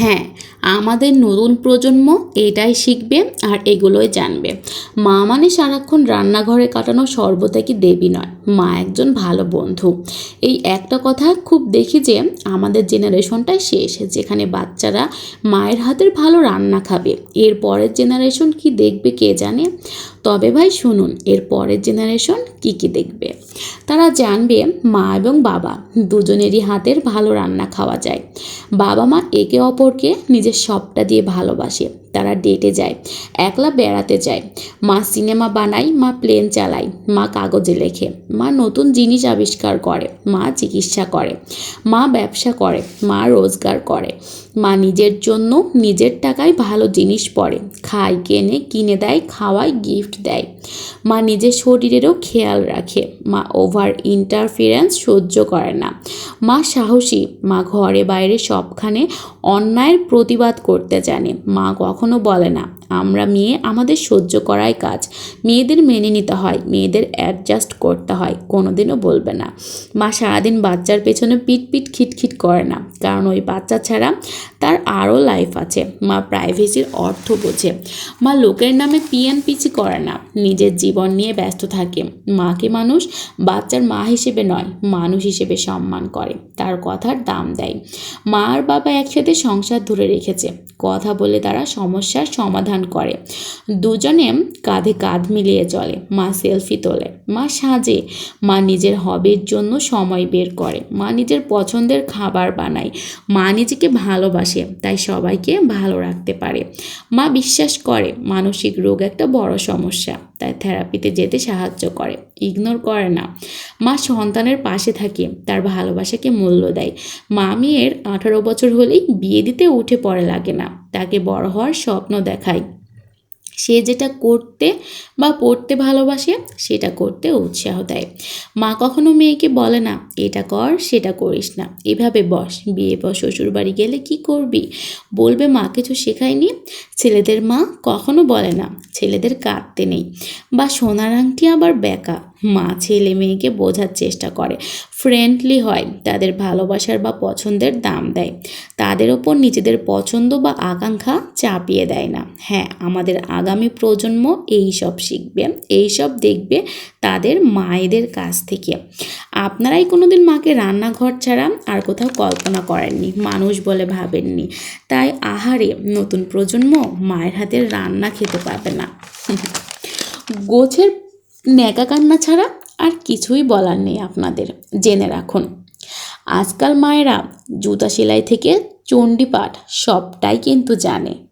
হ্যাঁ আমাদের নতুন প্রজন্ম এটাই শিখবে আর এগুলোই জানবে। মা মানে সারাক্ষণ রান্নাঘরে কাটানো সর্বত্যাগী দেবী নয়, মা একজন ভালো বন্ধু। এই একটা কথা খুব দেখি যে আমাদের জেনারেশনটাই শেষ, যেখানে বাচ্চারা মায়ের হাতের ভালো রান্না খাবে। এর পরের জেনারেশন কি দেখবে কে জানে? তবে ভাই শুনুন, এর পরের জেনারেশন কি কি দেখবে? তারা জানবে মা এবং বাবা দুজনেরই হাতের ভালো রান্না খাওয়া যায়। বাবা মা একে অপরকে নিজের সবটা দিয়ে ভালোবাসে। তারা ডেটে যায়, একলা বেড়াতে যায়। মা সিনেমা বানায়, মা প্লেন চালায়, মা কাগজে লেখে, মা নতুন জিনিস আবিষ্কার করে, মা চিকিৎসা করে, মা ব্যবসা করে, মা রোজগার করে। মা নিজের জন্য নিজের টাকায় ভালো জিনিস পরে, খায়, কেনে, কিনে দেয়, খাওয়ায় গিফট দেয়। মা নিজের শরীরেরও খেয়াল রাখে, মা ওভার ইন্টারফিয়ারেন্স সহ্য করে না। মা সাহসী, মা ঘরে বাইরে সবখানে অন্যায়ের প্রতিবাদ করতে জানে, মা কখনো বলে না। আমরা মেয়ে, আমাদের সহ্য করাই কাজ। মেয়েদের মেনে নিতে হয়, মেয়েদের অ্যাডজাস্ট করতে হয়, কোনোদিনও বলবে না। মা সারাদিন বাচ্চার পেছনে পিট পিট খিটখিট করে না। কারণ ওই বাচ্চা ছাড়া তার আরও লাইফ আছে। মা প্রাইভেসির অর্থ বোঝে। মা লোকের নামে পিএনপিসি করে না। নিজের জীবন নিয়ে ব্যস্ত থাকে। মাকে মানুষ বাচ্চার মা হিসেবে নয়, মানুষ হিসেবে সম্মান করে। তার কথার দাম দেয়। মা আর বাবা একসাথে সংসার ধরে রেখেছে। কথা বলে তারা সমস্যার সমাধান করে। দুজনে কাঁধে কাঁধ মিলিয়ে চলে। মা সেলফি তোলে। মা সাজে। মা নিজের হবির জন্য সময় বের করে। মা নিজের পছন্দের খাবার বানায়। মা নিজেকে ভালোবাসে। তাই সবাইকে ভালো রাখতে পারে। মা বিশ্বাস করে, মানসিক রোগ একটা বড় সমস্যা, তাই থেরাপিতে যেতে সাহায্য করে। ইগনোর করে না। মা সন্তানের পাশে থাকে, তার ভালোবাসাকে মূল্য দেয়। মা মেয়ের আঠারো বছর হলেই বিয়ে দিতে উঠে পড়ে লাগে না। তাকে বড় হওয়ার স্বপ্ন দেখায়। সে যেটা করতে বা পড়তে ভালোবাসে, সেটা করতে উৎসাহ দেয়। মা কখনো মেয়েকে বলে না, এটা কর, সেটা করিস না। এভাবে বস, বিয়ে পর শ্বশুর বাড়ি গেলে কি করবি? বলবে, মা কিছু শেখায়নি। ছেলেদের মা কখনো বলে না, ছেলেদের কাঁদতে নেই। বা, সোনার আংটি আবার বেকা। মা ছেলে মেয়েকে বোঝার চেষ্টা করে। ফ্রেন্ডলি হয়, তাদের ভালোবাসার বা পছন্দের দাম দেয়। তাদের ওপর নিজেদের পছন্দ বা আকাঙ্ক্ষা চাপিয়ে দেয় না। হ্যাঁ আমাদের আগামী প্রজন্ম এই সব শিখবে এই সব দেখবে তাদের মায়েদের কাছ থেকে। আপনারাই কোনোদিন মাকে রান্নাঘর ছাড়া আর কোথাও কল্পনা করেননি, মানুষ বলে ভাবেননি। তাই আহারে, নতুন প্রজন্ম মায়ের হাতের রান্না খেতে পাবে না। গোছের ন্যাকা কান্না ছাড়া আর কিছুই বলার নেই আপনাদের, জেনে রাখুন। আজকাল মায়েরা জুতা সেলাই থেকে চণ্ডীপাঠ সবটাই কিন্তু জানে।